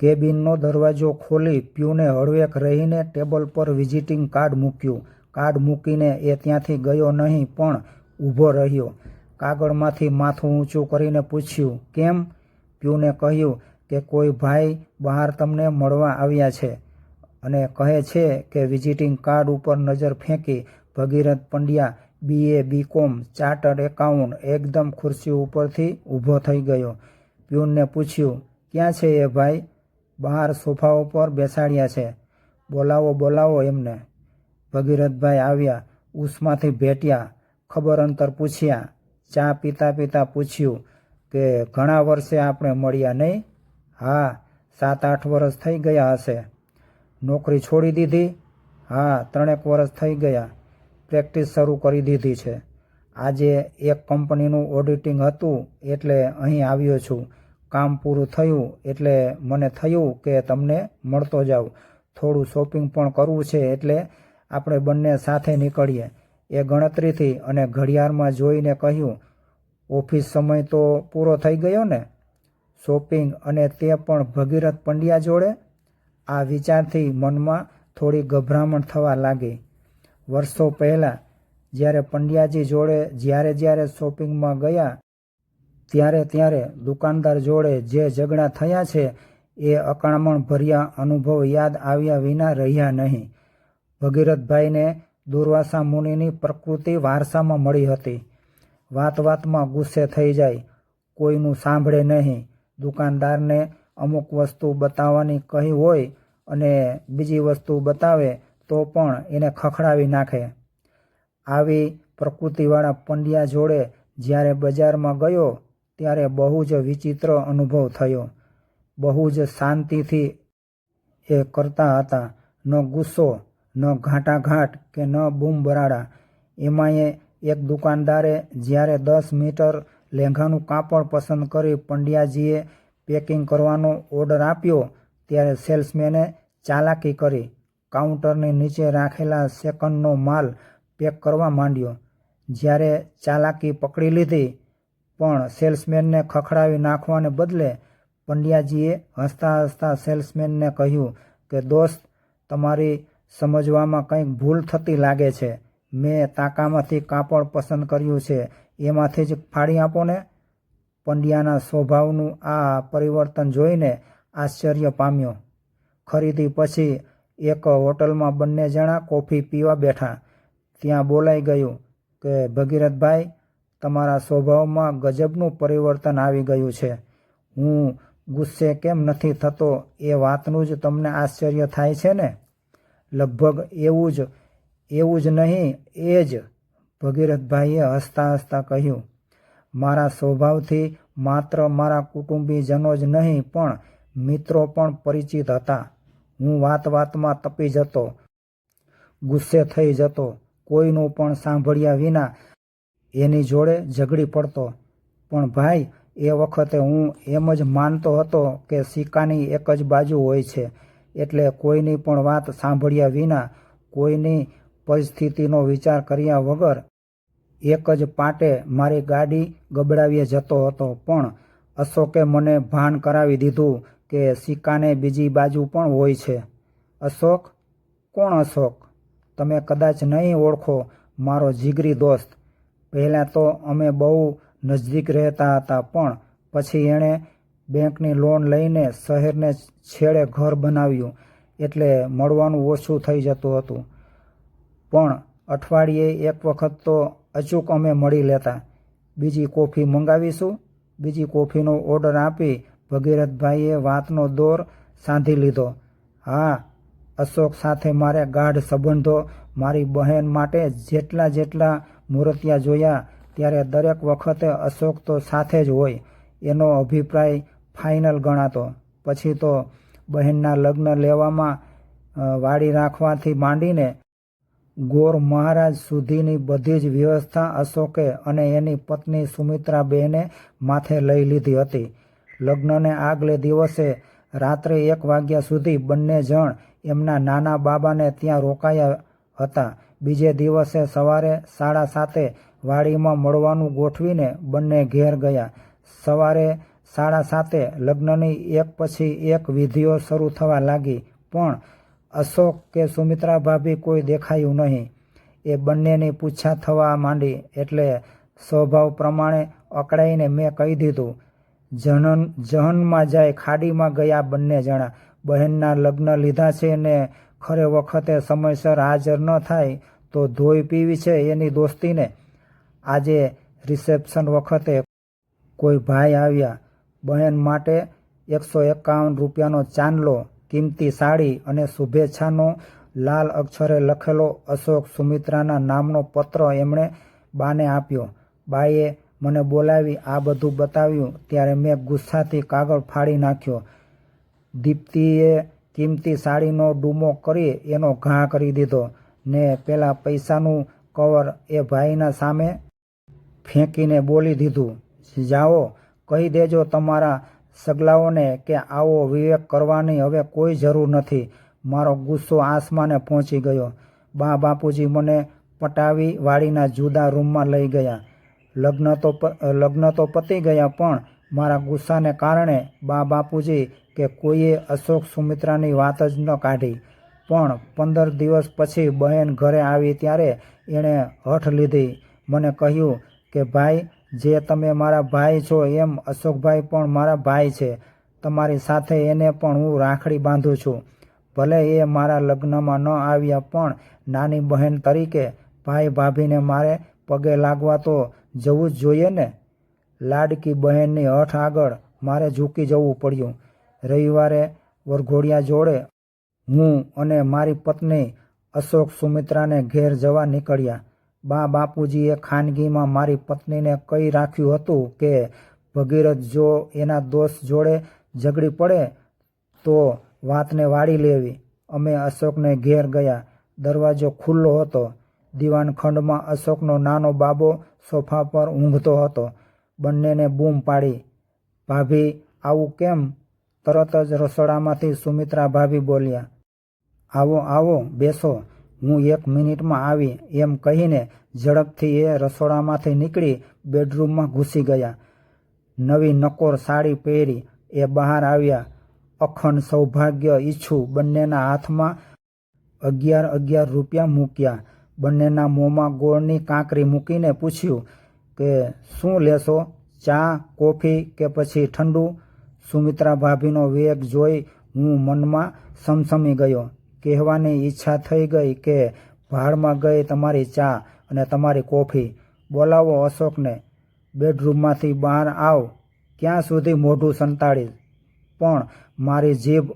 કેબિનનો દરવાજો ખોલી પ્યુને હળવેક રહીને ટેબલ પર વિઝિટિંગ કાર્ડ મૂક્યું. કાર્ડ મૂકીને એ ત્યાંથી ગયો નહીં, પણ ઊભો રહ્યો. કાગળમાંથી માથું ઊંચું કરીને પૂછ્યું, કેમ? પ્યુને કહ્યું કે, કોઈ ભાઈ બહાર તમને મળવા આવ્યા છે. અને કહે છે કે, વિઝિટિંગ કાર્ડ ઉપર નજર ફેંકી Bhagirath Pandya, BA, BCom, chartered account એકદમ ખુરશી ઉપરથી ઊભો થઈ ગયો. પ્યુનને પૂછ્યું, ક્યાં છે એ ભાઈ? બહાર સોફા ઉપર બેસાડ્યા છે. બોલાવો બોલાવો એમને. ભગીરથભાઈ આવ્યા ઉસમાંથી ભેટ્યા, ખબર અંતર પૂછ્યા. ચા પીતા પીતા પૂછ્યું કે ઘણા વર્ષે આપણે મળ્યા નહીં? હા સાત આઠ વર્ષ થઈ ગયા હશે. નોકરી છોડી દીધી? હા, ત્રણેક વર્ષ થઈ ગયા. પ્રેક્ટિસ શરૂ કરી દીધી છે. આજે એક કંપનીનું ઓડિટિંગ હતું એટલે અહીં આવ્યો છું. કામ પૂરું થયું એટલે મને થયું કે તમને મળતો જાઉં. થોડું શોપિંગ પણ કરવું છે એટલે આપણે બંને સાથે નીકળીએ. એ ગણતરીથી અને ઘડિયાળમાં જોઈને કહ્યું, ઓફિસ સમય તો પૂરો થઈ ગયો ને? શોપિંગ અને તે પણ ભગીરથ પંડ્યા જોડે? આ વિચારથી મનમાં થોડી ગભરામણ થવા લાગી. વર્ષો પહેલાં, જ્યારે પંડ્યાજી જોડે જ્યારે જ્યારે શોપિંગમાં ગયા ત્યારે ત્યારે દુકાનદાર જોડે જે ઝઘડા થયા છે, એ અકળામણ ભર્યા અનુભવ યાદ આવ્યા વિના રહ્યા નહીં. ભગીરથભાઈને દુર્વાસા મુનિની પ્રકૃતિ વારસામાં મળી હતી. વાત વાતમાં ગુસ્સે થઈ જાય, કોઈનું સાંભળે નહીં. દુકાનદારને અમુક વસ્તુ બતાવવાની કહી હોય અને બીજી વસ્તુ બતાવે તો પણ એને ખખડાવી નાખે. આવી પ્રકૃતિવાળા પંડ્યા જોડે જ્યારે બજારમાં ગયો ત્યારે બહુ જ વિચિત્ર અનુભવ થયો. બહુ જ શાંતિથી એ કરતા હતા. ન ગુસ્સો, ન ઘાંટાઘાટ કે ન બૂમ બરાડા એમાંય એક દુકાનદારે જ્યારે દસ મીટર લેંઘાનું કાપડ પસંદ કરી પંડ્યાજીએ પેકિંગ કરવાનો ઓર્ડર આપ્યો, ત્યારે સેલ્સમેને ચાલાકી કરી. કાઉન્ટરની નીચે રાખેલા સેકન્ડનો માલ પેક કરવા માંડ્યો. જ્યારે ચાલાકી પકડી લીધી પણ સેલ્સમેનને ખખડાવી નાખવાને બદલે પંડ્યાજીએ હસતા હસતા સેલ્સમેનને કહ્યું કે, દોસ્ત, તમારી સમજવામાં કંઈક ભૂલ થતી લાગે છે. મેં તાકામાંથી કાપડ પસંદ કર્યું છે. એમાંથી જ ફાડી આપો ને. પંડ્યાના સ્વભાવનું આ પરિવર્તન જોઈને આશ્ચર્ય પામ્યો. ખરીદી પછી એક હોટલમાં બંને જણા કોફી પીવા બેઠા. ત્યાં બોલાઈ ગયું કે, ભગીરથભાઈ તમારા સ્વભાવમાં ગજબનું પરિવર્તન આવી ગયું છે. હું ગુસ્સે કેમ નથી થતો એ વાતનું જ તમને આશ્ચર્ય થાય છે ને? લગભગ એવું જ એવું જ નહીં, એ જ, ભગીરથભાઈએ હસતા હસતા કહ્યું. મારા સ્વભાવથી માત્ર મારા કુટુંબીજનો જ નહીં, પણ મિત્રો પણ પરિચિત હતા. હું વાત વાતમાં તપી જતો, ગુસ્સે થઈ જતો. કોઈનું પણ સાંભળ્યા વિના એની જોડે ઝઘડી પડતો. પણ ભાઈ, એ વખતે હું એમ જ માનતો હતો કે સિક્કાની એક જ બાજુ હોય છે. એટલે કોઈની પણ વાત સાંભળ્યા વિના કોઈની પરિસ્થિતિનો વિચાર કર્યા વગર એક જ પાટે મારી ગાડી ગબડાવીએ જતો હતો. પણ અશોકે મને ભાન કરાવી દીધું કે સિક્કાને બીજી બાજુ પણ હોય છે. અશોક? કોણ અશોક? તમે કદાચ નહીં ઓળખો મારો જીગરી દોસ્ત. પહેલાં તો અમે બહુ નજદીક રહેતા હતા, પણ પછી એણે બેંકની લોન લઈને શહેરને છેડે ઘર બનાવ્યું એટલે મળવાનું ઓછું થઈ જતું હતું. પણ અઠવાડિયે એક વખત તો અચૂક અમે મળી લેતા. બીજી કોફી મંગાવીશું? બીજી કોફીનો ઓર્ડર આપી ભગીરથભાઈએ વાતનો દોર સાંધી લીધો. હા, અશોક સાથે મારે ગાઢ સંબંધો મારી બહેન માટે જેટલા જેટલા મૂર્તિયા જોયા ત્યારે દરેક વખતે અશોક તો સાથે જ હોય, એનો અભિપ્રાય ફાઇનલ ગણાતો. પછી તો બહેનના લગ્ન લેવામાં વાડી રાખવાથી માંડીને ગોર મહારાજ સુધીની બધી જ વ્યવસ્થા અશોકે અને એની પત્ની સુમિત્રાબેને માથે લઈ લીધી હતી. લગ્નને આગલે દિવસે રાત્રે એક વાગ્યા સુધી બંને જણ એમના નાના બાબાને ત્યાં રોકાયા હતા. બીજે દિવસે સવારે સાડા સાતે વાડીમાં મળવાનું ગોઠવીને બંને ઘેર ગયા. સવારે સાડા સાતે લગ્નની એક પછી એક વિધિઓ શરૂ થવા લાગી, પણ અશોક કે સુમિત્રા ભાભી કોઈ દેખાયું નહીં. એ બંનેની પૂછા થવા માંડી એટલે સ્વભાવ પ્રમાણે અકળાઈને મેં કહી દીધું જહન જહનમાં જાય ખાડીમાં ગયા બંને જણા. બહેનના લગ્ન લીધા છે ને ખરે વખતે સમયસર હાજર ન થાય તો ધોઈ પીવી છે એની દોસ્તીને. આજે રિસેપ્શન વખતે કોઈ ભાઈ આવ્યા. બહેન માટે એકસો એકાવન રૂપિયાનો ચાંદલો, કિંમતી સાડી અને શુભેચ્છાનો લાલ અક્ષરે લખેલો અશોક સુમિત્રાના નામનો પત્ર એમણે બાને આપ્યો. બાએ મને બોલાવી, આ બધું બતાવ્યું. ત્યારે મેં ગુસ્સાથી કાગળ ફાડી નાખ્યો. દીપ્તિએ કિંમતી સાડીનો ડૂમો કરી એનો ઘા કરી દીધો ને પેલા પૈસાનું કવર એ ભાઈના સામે ફેંકીને બોલી દીધું, જાઓ, કહી દેજો તમારા સગલાઓને કે આવો વિવેક કરવાની હવે કોઈ જરૂર નથી. મારો ગુસ્સો આસમાને પહોંચી ગયો. બા બાપુજી મને પટાવી વાડીના જુદા રૂમમાં લઈ ગયા. લગ્ન તો લગ્ન તો પતી ગયા પણ મારા ગુસ્સાને કારણે બા બાપુજી કે કોઈએ અશોક સુમિત્રાની વાત જ ન કાઢી. પણ પંદર દિવસ પછી બહેન ઘરે આવી ત્યારે એણે હઠ લીધી. મને કહ્યું કે, ભાઈ, જે તમે મારા ભાઈ છો એમ અશોકભાઈ પણ મારા ભાઈ છે. તમારી સાથે એને પણ હું રાખડી બાંધું છું. ભલે એ મારા લગ્નમાં ન આવ્યા, પણ નાની બહેન તરીકે ભાઈ ભાભીને મારે પગે લાગવા તો જવું જ જોઈએ ને લાડકી બહેનની હઠ આગળ મારે ઝૂકી જવું પડ્યું. રવિવારે વરઘોડિયા જોડે હું અને મારી પત્ની અશોક સુમિત્રાને ઘેર જવા નીકળ્યા. બા બાપુજીએ ખાનગીમાં મારી પત્નીને કહી રાખ્યું હતું કે, ભગીરથ જો એના દોસ્ત જોડે ઝઘડી પડે, તો વાતને વાળી લેવી. અમે અશોકને ઘેર ગયા. દરવાજો ખુલ્લો હતો. દીવાનખંડમાં અશોકનો નાનો બાબો સોફા પર ઊંઘતો હતો. બંનેને બૂમ પાડી. ભાભી, આવું કેમ તરત જ રસોડામાંથી સુમિત્રા ભાભી બોલ્યા, આવો આવો, બેસો. હું એક મિનિટમાં આવી. એમ કહીને ઝડપથી એ રસોડામાંથી નીકળી બેડરૂમમાં ઘૂસી ગયા. નવી નકોર સાડી પહેરી એ બહાર આવ્યા. અખંડ સૌભાગ્ય ઈચ્છું બંનેના હાથમાં અગિયાર અગિયાર રૂપિયા મૂક્યા. બંનેના મોંમાં ગોળની કાંકરી મૂકીને પૂછ્યું કે, શું લેશો? ચા, કોફી કે પછી ઠંડુ? સુમિત્રા ભાભીનો વેગ જોઈ હું મનમાં સમસમી ગયો. કહેવાની ઈચ્છા થઈ ગઈ કે ભાડમાં ગઈ તમારી ચા અને તમારી કોફી. બોલાવો અશોકને. બેડરૂમમાંથી બહાર આવ. ક્યાં સુધી મોઢું સંતાડીશ? પણ મારી જીભ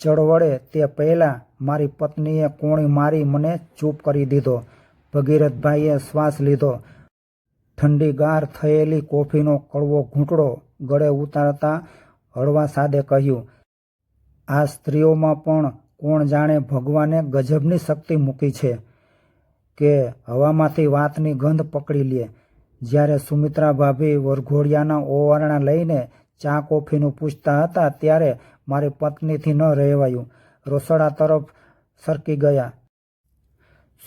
ચળવળે તે પહેલાં મારી પત્નીએ કોણી મારી મને ચૂપ કરી દીધો. ભગીરથભાઈએ શ્વાસ લીધો. ઠંડીગાર થયેલી કોફીનો કડવો ઘૂંટડો ગળે ઉતારતા હળવા સાદે કહ્યું, આ સ્ત્રીઓમાં પણ કોણ જાણે ભગવાને ગજબની શક્તિ મૂકી છે કે હવામાંથી વાતની ગંધ પકડી લે. જ્યારે સુમિત્રા ભાભી વરઘોડિયાના ઓવારણા લઈને ચા કોફીનું પૂછતા હતા ત્યારે મારી પત્નીથી ન રહેવાયું. રસોડા તરફ સરકી ગયા.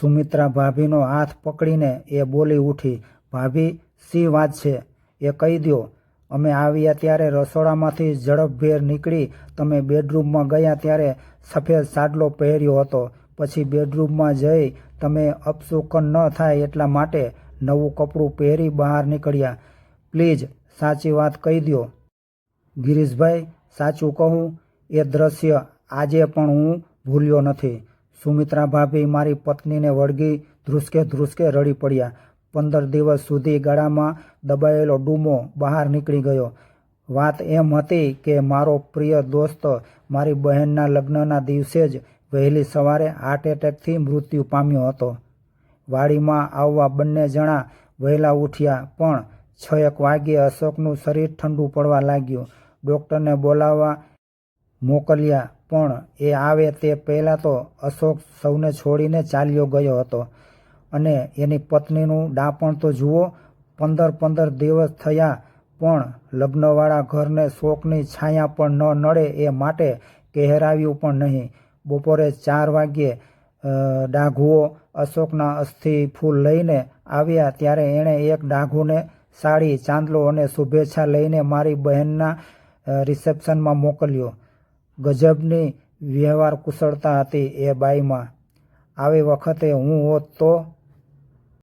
સુમિત્રા ભાભીનો હાથ પકડીને એ બોલી ઉઠી, ભાભી સી વાત છે? એ કહી દો અમે આવ્યા ત્યારે રસોડામાંથી ઝડપભેર નીકળી તમે બેડરૂમમાં ગયા ત્યારે સફેદ સાડલો પહેર્યો હતો. પછી બેડરૂમમાં જઈ તમે અપશુકન ન થાય એટલા માટે નવું કપડું પહેરી બહાર નીકળ્યા. પ્લીઝ, સાચી વાત કહી દો ગિરીશભાઈ, સાચું કહું, એ દ્રશ્ય આજે પણ હું ભૂલ્યો નથી. સુમિત્રા ભાભી મારી પત્નીને વળગી ધ્રુસકે ધ્રુસકે રડી પડ્યા. પંદર દિવસ સુધી ગળામાં દબાયેલો ડૂમો બહાર નીકળી ગયો. વાત એમ હતી કે મારો પ્રિય દોસ્ત મારી બહેનના લગ્નના દિવસે જ વહેલી સવારે હાર્ટ એટેકથી મૃત્યુ પામ્યો હતો. વાડીમાં આવવા બંને જણા વહેલા ઉઠ્યા, પણ છ એક વાગ્યે અશોકનું શરીર ઠંડુ પડવા લાગ્યું. ડૉક્ટરને બોલાવવા મોકલ્યા, પણ એ આવે તે પહેલાં તો અશોક સૌને છોડીને ચાલ્યો ગયો હતો. અને એની પત્નીનું ડાપણ તો જુઓ, પંદર પંદર દિવસ થયા, પણ લગ્નવાળા ઘરને શોકની છાયા પણ ન નડે એ માટે કહેરાવ્યું પણ નહીં. બપોરે ચાર વાગ્યે ડાઘુઓ અશોકના અસ્થિ ફૂલ લઈને આવ્યા ત્યારે એણે એક ડાઘુને સાડી, ચાંદલો અને શુભેચ્છા લઈને મારી બહેનના રિસેપ્શનમાં મોકલ્યો. ગજબની વ્યવહાર કુશળતા હતી એ બાઈમાં. આવી વખતે હું હોત તો